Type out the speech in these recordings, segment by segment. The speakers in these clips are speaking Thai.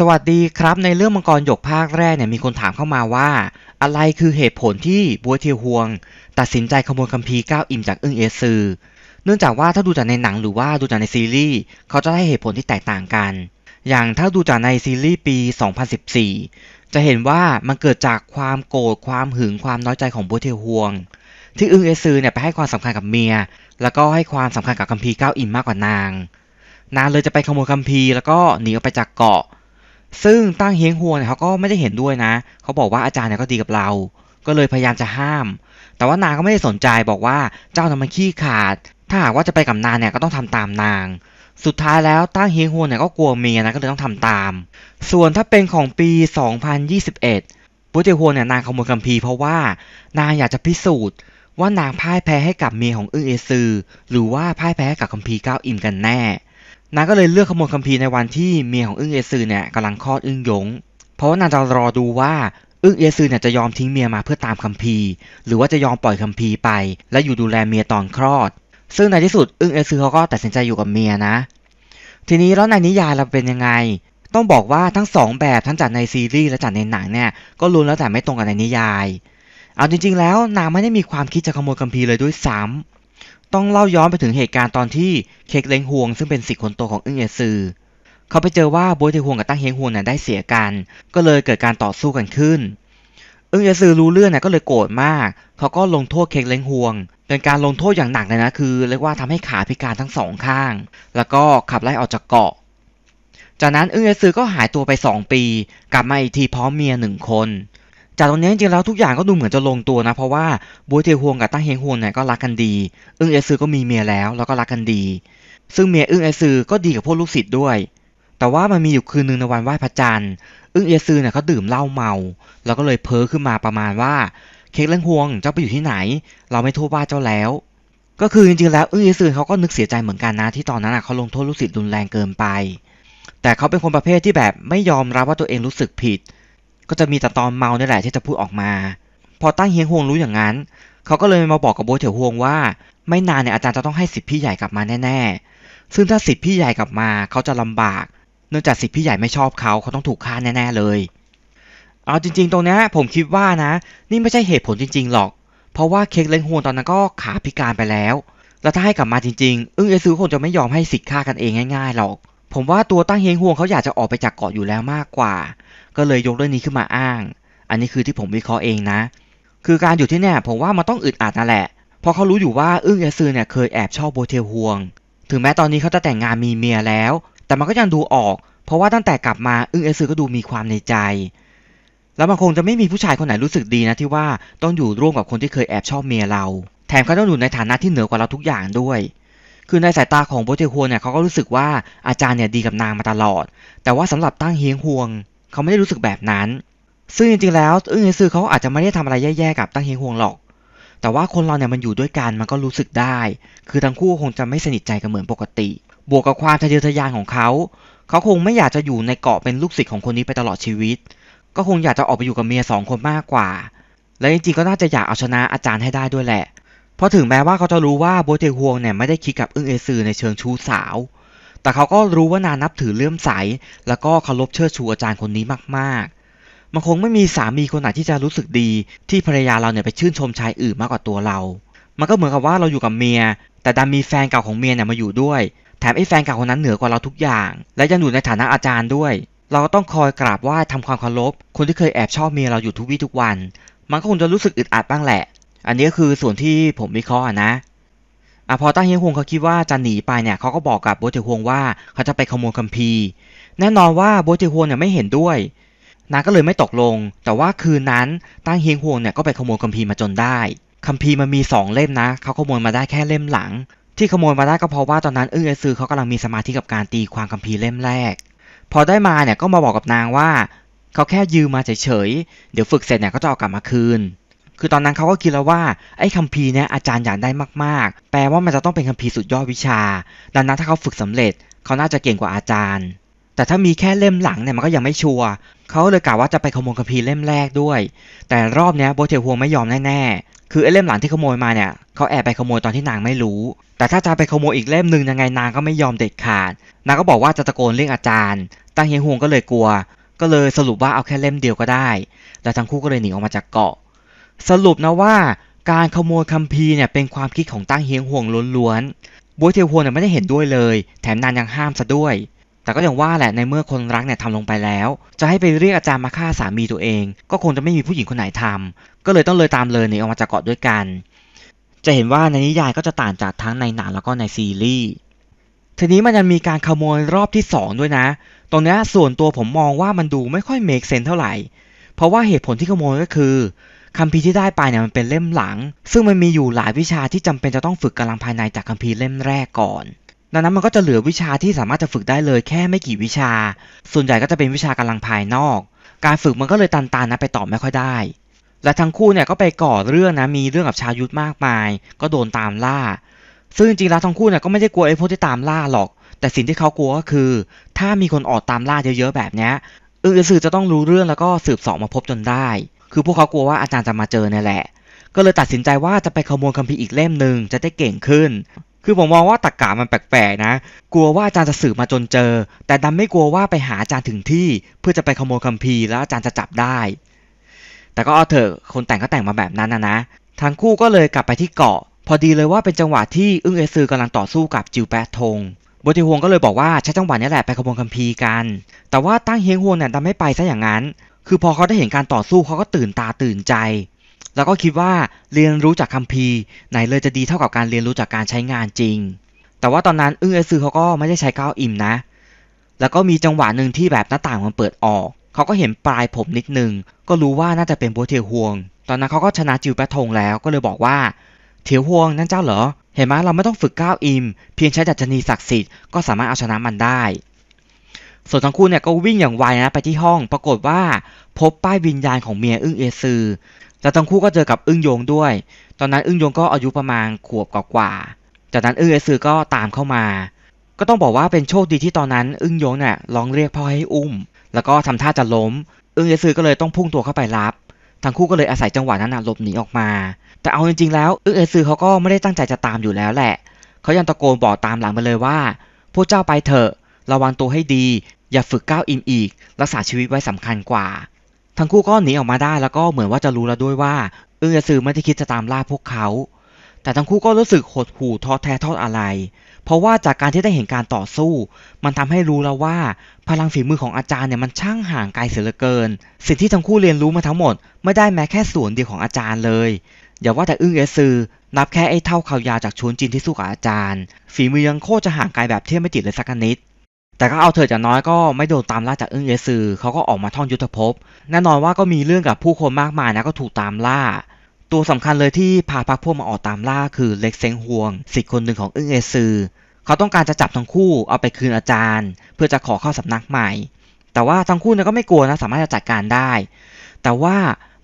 สวัสดีครับ ในเรื่องมังกรหยกภาคแรกเนี่ยมีคนถามเข้ามาว่า อะไรคือเหตุผลที่บัวเทียวฮวง ตัดสินใจขโมยคัมภีร์ก้าวอิมจากอึ้งเอซือเนื่องจากว่าถ้าดูจากในหนังหรือว่าดูจากในซีรีส์เขาจะให้เหตุผลที่แตกต่างกัน อย่างถ้าดูจากในซีรีส์ปี 2014 จะเห็นว่ามันเกิดจากความโกรธความหึงความน้อยใจของบัวเทียวฮวง ที่อึ้งเอซือเนี่ยไปให้ความสำคัญกับเมีย แล้วก็ให้ความสำคัญกับคัมภีร์ก้าวอิมมากกว่านาง นางเลยจะไปขโมยคัมภีร์แล้วก็หนีออกไปจากเกาะ ซึ่งตั้งเฮียงฮัวเนี่ยเขาก็ไม่ได้เห็นด้วยนะ เขาบอกว่าอาจารย์เนี่ยก็ดีกับเรา ก็เลยพยายามจะห้าม แต่ว่านางก็ไม่ได้สนใจบอกว่าเจ้าน่ะมันขี้ขาด ถ้าหากว่าจะไปกับนางเนี่ยก็ต้องทำตามนาง สุดท้ายแล้วตั้งเฮียงฮัวเนี่ยก็กลัวเมียนะก็เลยต้องทำตาม ส่วนถ้าเป็นของปี 2021ปุติฮัวเนี่ยนางขโมยคัมภีร์เพราะว่านางอยากจะพิสูจน์ว่านางพ่ายแพ้ให้กับเมียของอึ้งเอซือ หรือว่าพ่ายแพ้ให้กับคัมภีร์ก้าวอิมกันแน่ นางก็เลยเลือกขโมยคัมภีร์ในวันที่เมียของอึ้งเอซือเนี่ยกำลังคลอดอึ้งหยง เพราะว่านางจะรอดูว่าอึ้งเอซือเนี่ยจะยอมทิ้งเมียมาเพื่อตามคัมภีร์ หรือว่าจะยอมปล่อยคัมภีร์ไป และอยู่ดูแลเมียตอนคลอด ซึ่งในที่สุดอึ้งเอซือเขาก็ตัดสินใจอยู่กับเมียนะ ทีนี้แล้วในนิยายเราเป็นยังไง ต้องบอกว่าทั้งสองแบบทั้งจากในซีรีส์และจากในหนังเนี่ยก็ล้วนแล้วแต่ไม่ตรงกับในนิยาย เอาจริง ๆ แล้วนางไม่ได้มีความคิดจะขโมยคัมภีร์เลยด้วยซ้ำ ต้องเล่าย้อนไปถึงเหตุการณ์ตอนที่เคกเล้งฮวง ซึ่งเป็นสิทธิ์คนโตของอึ้งเอซือเขาไปเจอว่าโบวยเทฮวงกับตั้งเฮงฮวงนี่ยได้เสียกัน ก็เลยเกิดการต่อสู้กันขึ้น อึ้งเอซือรู้เรื่องนี่ยก็เลยโกรธมาก เขาก็ลงโทษเคกเล้งฮวง เป็นการลงโทษอย่างหนักเลยนะคือเรียกว่าทำให้ขาพิการทั้งสองข้าง แล้วก็ขับไล่ออกจากเกาะ จากนั้นอึ้งเอซือก็หายตัวไป 2 ปี กลับมาอีกทีพร้อมเมียหนึ่งคน จากตรงนี้จริงๆแล้วทุกอย่างก็ดูเหมือนจะลงตัวนะ เพราะว่าบัวเทฮวงกับตั้งเฮงฮวงเนี่ยก็รักกันดี อึ้งเอซือก็มีเมียแล้วแล้วก็รักกันดี ซึ่งเมียอึ้งเอซือก็ดีกับพวกลูกศิษย์ด้วย แต่ว่ามันมีอยู่คืนหนึ่งในวันไหว้พระจันทร์อึ้งเอซือเนี่ยเขาดื่มเหล้าเมา แล้วก็เลยเพ้อขึ้นมาประมาณว่าเค้กเล้งฮวงเจ้าไปอยู่ที่ไหน เราไม่โทษว่าเจ้าแล้ว ก็คือจริงๆแล้วอึ้งเอซือเขาก็นึกเสียใจเหมือนกันนะที่ตอนนั้นเขาลงโทษลูกศิษย์รุนแรงเกินไป แต่เขาเป็นคนประเภทที่แบบไม่ยอมรับว่าตัวเองรู้สึกผิด ก็จะมีแต่ตอนเมาเนี่ยแหละที่จะพูดออกมา พอตั้งเฮียงฮวงรู้อย่างนั้น เขาก็เลยมาบอกกับโบวเถียวฮวงว่า ไม่นานเนี่ยอาจารย์จะต้องให้สิทธิพี่ใหญ่กลับมาแน่ๆ ซึ่งถ้าสิทธิพี่ใหญ่กลับมาเขาจะลำบาก เนื่องจากสิทธิพี่ใหญ่ไม่ชอบเขาเขาต้องถูกฆ่าแน่ๆเลย เอาจริง ๆ ตรงนี้ผมคิดว่านะ นี่ไม่ใช่เหตุผลจริง ๆ หรอก เพราะว่าเค้กเล้งฮวงตอนนั้นก็ขาพิการไปแล้ว แล้วถ้าให้กลับมาจริงๆ อึ้งเอซือคงจะไม่ยอมให้สิทธิ์ฆ่ากันเองง่ายๆหรอก ผมว่าตัวตั้งเฮงฮวงเขาอยากจะออกไปจากเกาะอยู่แล้วมากกว่า ก็เลยยกเรื่องนี้ขึ้นมาอ้าง อันนี้คือที่ผมวิเคราะห์เองนะ คือการอยู่ที่เนี่ยผมว่ามันต้องอึดอัดนั่นแหละ เพราะเขารู้อยู่ว่าอึ้งเอซือเนี่ยเคยแอบชอบโบเทลฮวง ถึงแม้ตอนนี้เขาจะแต่งงานมีเมียแล้ว แต่มันก็ยังดูออก เพราะว่าตั้งแต่กลับมาอึ้งเอซือก็ดูมีความในใจ แล้วมันคงจะไม่มีผู้ชายคนไหนรู้สึกดีนะที่ว่าต้องอยู่ร่วมกับคนที่เคยแอบชอบเมียเรา แถมเขาต้องอยู่ในฐานะที่เหนือกว่าเราทุกอย่างด้วยคือในสายตาของโบเทลฮวงเนี่ยเขาก็รู้สึกว่าอาจารย์เนี่ยดีกับนางมาตลอด แต่ว่าสำหรับตั้งเฮียงฮวง เขาไม่ได้รู้สึกแบบนั้น ซึ่งจริงๆแล้วอึ้งเอซือเขาอาจจะไม่ได้ทำอะไรแย่ๆกับตั้งเฮงฮวงหรอก แต่ว่าคนเราเนี่ยมันอยู่ด้วยกันมันก็รู้สึกได้ คือทั้งคู่คงจะไม่สนิทใจกันเหมือนปกติ บวกกับความทะเยอทะยานของเขา เขาคงไม่อยากจะอยู่ในเกาะเป็นลูกศิษย์ของคนนี้ไปตลอดชีวิต ก็คงอยากจะออกไปอยู่กับเมียสองคนมากกว่า และจริงๆก็น่าจะอยากเอาชนะอาจารย์ให้ได้ด้วยแหละ เพราะถึงแม้ว่าเขาจะรู้ว่าโบเทฮวงเนี่ยไม่ได้คิดกับอึ้งเอซือในเชิงชู้สาว แต่เขาก็รู้ว่านานับถือเลื่อมใส แล้วก็เคารพเชิดชูอาจารย์คนนี้มากๆ มันคงไม่มีสามีคนไหนที่จะรู้สึกดี ที่ภรรยาเราเนี่ยไปชื่นชมชายอื่นมากกว่าตัวเรา มันก็เหมือนกับว่าเราอยู่กับเมีย แต่ดันมีแฟนเก่าของเมียเนี่ยมาอยู่ด้วย แถมไอ้แฟนเก่าคนนั้นเหนือกว่าเราทุกอย่าง และยังอยู่ในฐานะอาจารย์ด้วย เราก็ต้องคอยกราบไหว้ทำความเคารพ คนที่เคยแอบชอบเมียเราอยู่ทุกวี่ทุกวัน มันก็คงจะรู้สึกอึดอัดบ้างแหละ อันนี้ก็คือส่วนที่ผมวิเคราะห์อนะ อะพอตั้งเฮียงฮวงเขาคิดว่าจะหนีไปเนี่ยเขาก็บอกกับโบเจฮวงว่าเขาจะไปขโมยคัมภีร์ แน่นอนว่าโบเจฮวงเนี่ยไม่เห็นด้วยนางก็เลยไม่ตกลง แต่ว่าคืนนั้นตั้งเฮียงฮวงเนี่ยก็ไปขโมยคัมภีร์มาจนได้คัมภีร์มันมีสองเล่มนะเขาขโมยมาได้แค่เล่มหลัง ที่ขโมยมาได้ก็เพราะว่าตอนนั้นอึ้งเอซือเขากำลังมีสมาธิกับการตีความคัมภีร์เล่มแรก พอได้มาเนี่ยก็มาบอกกับนางว่าเขาแค่ยืมมาเฉยๆเดี๋ยวฝึกเสร็จเนี่ยก็จะเอากลับมาคืน คือตอนนั้นเขาก็คิดแล้วว่าไอ้คัมภีร์เนี่ยอาจารย์อยากได้มากๆ แปลว่ามันจะต้องเป็นคัมภีร์สุดยอดวิชา ดังนั้นถ้าเขาฝึกสำเร็จเขาน่าจะเก่งกว่าอาจารย์ แต่ถ้ามีแค่เล่มหลังเนี่ยมันก็ยังไม่ชัวร์เขาเลยกล่าวว่าจะไปขโมยคัมภีร์เล่มแรกด้วย แต่รอบเนี้ยโบเทลฮวงไม่ยอมแน่ๆคือไอ้เล่มหลังที่ขโมยมาเนี่ยเขาแอบไปขโมยตอนที่นางไม่รู้ แต่ถ้าจะไปขโมยอีกเล่มหนึ่งยังไงนางก็ไม่ยอมเด็ดขาด นางก็บอกว่าจะตะโกนเรียกอาจารย์ตั้งเฮียฮวงก็เลยกลัว ก็เลยสรุปว่าเอาแค่เล่มเดียวก็ได้ แล้วทั้งคู่ก็เลยหนีออกมาจากเกาะ สรุปนะว่าการขโมยคัมภีร์เนี่ยเป็นความคิดของตั้งเฮียงฮวงล้วนๆบัวเทียวฮวงเนี่ยไม่ได้เห็นด้วยเลย แถมนานยังห้ามซะด้วย แต่ก็อย่างว่าแหละในเมื่อคนรักเนี่ยทำลงไปแล้ว จะให้ไปเรียกอาจารย์มาฆ่าสามีตัวเอง ก็คงจะไม่มีผู้หญิงคนไหนทำก็เลยต้องเลยตามเลยหนีออกมาจากเกาะด้วยกัน จะเห็นว่าในนิยายก็จะต่างจากทั้งในหนังแล้วก็ในซีรีส์ทีนี้มันยังมีการขโมยรอบที่สองด้วยนะ ตรงนี้ส่วนตัวผมมองว่ามันดูไม่ค่อยเมคเซนเท่าไหร่ เพราะว่าเหตุผลที่ขโมยก็คือ คัมภีร์ที่ได้ไปเนี่ยมันเป็นเล่มหลัง ซึ่งมันมีอยู่หลายวิชาที่จำเป็นจะต้องฝึกกำลังภายในจากคัมภีร์เล่มแรกก่อน ดังนั้นมันก็จะเหลือวิชาที่สามารถจะฝึกได้เลยแค่ไม่กี่วิชา ส่วนใหญ่ก็จะเป็นวิชากำลังภายนอก การฝึกมันก็เลยตันๆนะไปต่อไม่ค่อยได้ และทั้งคู่เนี่ยก็ไปก่อเรื่องนะมีเรื่องกับชายุทธมากมาย ก็โดนตามล่า ซึ่งจริงๆแล้วทั้งคู่เนี่ยก็ไม่ได้กลัวไอ้พวกที่ตามล่าหรอก แต่สิ่งที่เขากลัวก็คือ ถ้ามีคนออกตามล่าเยอะๆแบบเนี้ยอึ้งอือสือจะต้องรู้เรื่องแล้วก็สืบสอบมาพบจนได้ คือพวกเขากลัวว่าอาจารย์จะมาเจอเนี่ยแหละ ก็เลยตัดสินใจว่าจะไปขโมยคัมภีร์อีกเล่มหนึ่งจะได้เก่งขึ้น คือผมมองว่าตรกกะมันแปลกๆนะ กลัวว่าอาจารย์จะสืบมาจนเจอ แต่ดันไม่กลัวว่าไปหาอาจารย์ถึงที่ เพื่อจะไปขโมยคัมภีร์แล้วอาจารย์จะจับได้ แต่ก็เอาเถอะคนแต่งก็แต่งมาแบบนั้นนะนะ ทั้งคู่ก็เลยกลับไปที่เกาะ พอดีเลยว่าเป็นจังหวะที่อึ้งเอซือกำลังต่อสู้กับจิวแปะทงโบติฮวงก็เลยบอกว่าใช้จังหวะนี้แหละไปขโมยคัมภีร์กัน แต่ว่าตั้งเฮียงฮวงเนี่ยดันไม่ไปซะอย่างนั้น คือพอเขาได้เห็นการต่อสู้เขาก็ตื่นตาตื่นใจ แล้วก็คิดว่าเรียนรู้จากคัมภีร์ไหนเลยจะดีเท่ากับการเรียนรู้จากการใช้งานจริง แต่ว่าตอนนั้นอึ้งเอซือเขาก็ไม่ได้ใช้ก้าวอิ่มนะ แล้วก็มีจังหวะหนึ่งที่แบบหน้าต่างมันเปิดออก เขาก็เห็นปลายผมนิดนึง ก็รู้ว่าน่าจะเป็นโบวเทียวฮวง ตอนนั้นเขาก็ชนะจิวแปะทงแล้วก็เลยบอกว่าเทียวฮวงนั่นเจ้าเหรอ เห็นไหมเราไม่ต้องฝึกก้าวอิมเพียงใช้ดัชนีศักดิ์สิทธิ์ก็สามารถเอาชนะมันได้ ส่วนทั้งคู่เนี่ยก็วิ่งอย่างไวนะไปที่ห้องปรากฏว่าพบป้ายวิญญาณของเมียอึ้งเอซือแล้วทั้งคู่ก็เจอกับอึ้งโยงด้วย ตอนนั้นอึ้งโยงก็อายุประมาณขวบกว่าจากนั้นอึ้งเอซือก็ตามเข้ามา ก็ต้องบอกว่าเป็นโชคดีที่ตอนนั้นอึ้งโยงเนี่ยร้องเรียกพ่อให้อุ้ม แล้วก็ทำท่าจะล้ม อึ้งเอซือก็เลยต้องพุ่งตัวเข้าไปรับ ทั้งคู่ก็เลยอาศัยจังหวะนั้นนะหลบหนีออกมา แต่เอาจริงๆแล้วอึ้งเอซือเขาก็ไม่ได้ตั้งใจจะตามอยู่แล้วแหละ เขายังตะโกนบอกตามหลังไปเลยว่าพวกเจ้าไปเถอะ ระวังตัวให้ดี อย่าฝึกก้าวอิมอีก รักษาชีวิตไว้สำคัญกว่า ทั้งคู่ก็หนีออกมาได้แล้วก็เหมือนว่าจะรู้แล้วด้วยว่าอึ้งเอซือไม่ได้คิดจะตามล่าพวกเขา แต่ทั้งคู่ก็รู้สึกหดหู่ท้อแท้ทอดอะไร เพราะว่าจากการที่ได้เห็นการต่อสู้ มันทำให้รู้แล้วว่า พลังฝีมือของอาจารย์เนี่ยมันช่างห่างไกลเสียเหลือเกิน สิ่งที่ทั้งคู่เรียนรู้มาทั้งหมด ไม่ได้แม้แค่ส่วนเดียวของอาจารย์เลย อย่าว่าแต่อึ้งเอซือนับแค่ไอ้เท่าขายาจากชวนจินที่สู้กับอาจารย์ ฝีมือยังโคตรจะห่างไกลแบบเทียบไม่ติดเลยสักนิด แต่ก็เอาเถอะอย่างน้อยก็ไม่โดนตามล่าจากอึ้งเอซือเขาก็ออกมาท่องยุทธภพ แน่นอนว่าก็มีเรื่องกับผู้คนมากมายนะก็ถูกตามล่า ตัวสำคัญเลยที่พาพักพวกมาออกตามล่าคือเล็กเซงฮวงสิทธิ์คนหนึ่งของอึ้งเอซือเขาต้องการจะจับทั้งคู่เอาไปคืนอาจารย์ เพื่อจะขอเข้าสำนักใหม่ แต่ว่าทั้งคู่เนี่ยก็ไม่กลัวนะสามารถจะจัดการได้ แต่ว่า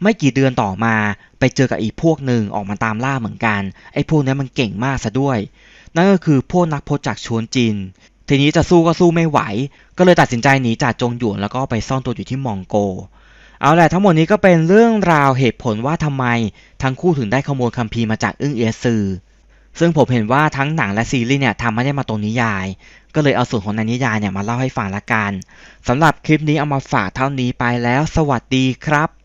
ไม่กี่เดือนต่อมาไปเจอกับอีกพวกหนึ่งออกมาตามล่าเหมือนกันไอ้พวกนี้มันเก่งมากซะด้วย นั่นก็คือพวกนักพจน์จากชวนจิน ทีนี้จะสู้ก็สู้ไม่ไหว ก็เลยตัดสินใจหนีจากจงหยวนแล้วก็ไปซ่อนตัวอยู่ที่มองโก เอาแหละทั้งหมดนี้ก็เป็นเรื่องราวเหตุผลว่าทำไมทั้งคู่ถึงได้ขโมยคัมภีร์มาจากอึ้งเอซือซึ่งผมเห็นว่าทั้งหนังและซีรีส์เนี่ยทำไม่ได้มาตรงนิยาย ก็เลยเอาส่วนของในนิยายเนี่ยมาเล่าให้ฟังละกันสำหรับคลิปนี้เอามาฝากเท่านี้ไปแล้ว สวัสดีครับ